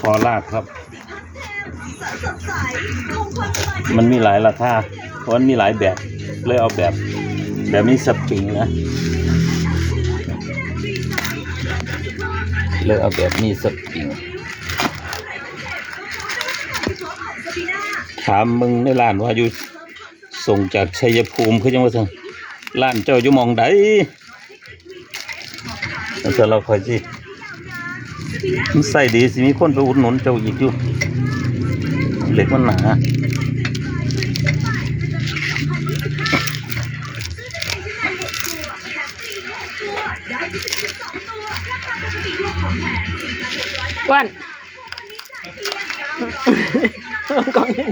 พอลากครับ มันมีหลายราคาเพราะมันมีหลายแบบเลยเอาแบบ แบบนี้สปริงนะเลยเอาแบบนี้สปริงถามมึงในร้านว่าอยู่ส่งจากชัยภูมิคือจังว่าซั่นร้านเจ้าอยู่หมองใดแล้วแต่เราคอยสิ มันใส่ดีสิมีคนไปอุดหนุนเจ้าอีกอยู่เหล็กมันหนาวันกล่องนี้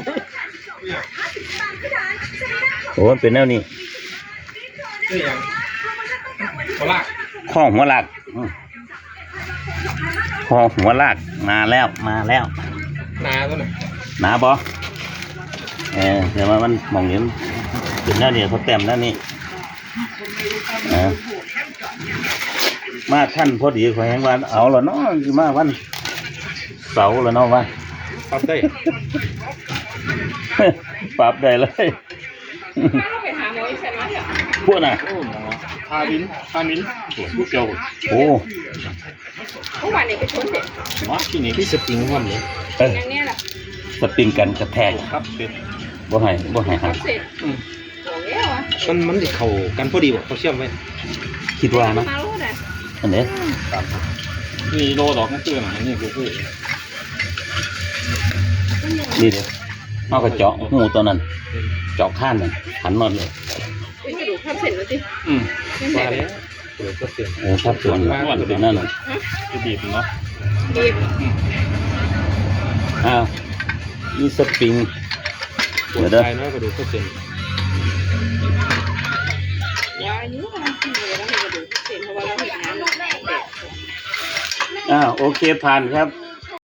โอ้มันเป็นแนวนี้นี่ยังโคราชข้อหัวลาก อืมข้อหัวลากมาแล้วมาแล้วนาตัวไหนหนาบอเออเดี๋ยวมามันมองเห็นเป็นหน้านี่เขาเต็มหน้านี่เออมาท่านพอดีขอแหงวันเอาละเนาะสิมาวันเสาร์ละเนาะว่าปรับได้ ปรับได้เลย เราไปหาหมออีกใช่ไหมเนี่ยพวกน่ะโอ้หมอพาวินพามินผู้เกี่ยวโอ้เมื่อวานเนี่ยไปชนเด็กหมอที่นี่พี่สปริงห้อมเลยเอออย่างเนี้ยแหละสปริงกันกระแทกครับเด็ดบ่ให้บ่ให้หักเสร็จอืมโอ้ยอะมันมันจะเข้ากันพอดีบ่เขาเชื่อมไว้คิดว่านะมาลูกนะอันนี้ครับนี่โลดอกนั่นคือหนังนี่คือคือนี่เดี๋ยวเอากระเจาะหูตัวนั้น เจาะข้างนั่นหันมาเลยเป็นกระดูก ทับเส้นแล้วสิอืมเป็นว่าแบบแล้วเปิดก็เปลี่ยนโอ้ครับส่วนเป็นนั่นน่ะจะบีบเนาะบีบอ้าวนี่สปริงปวดใจน้อยกระดูกก็เปลี่ยนยาอายุกำลังกินเลยแล้วมีกระดูกทับเส้นเพราะว่าเราเห็นงานอ้าวโอเคผ่านครับ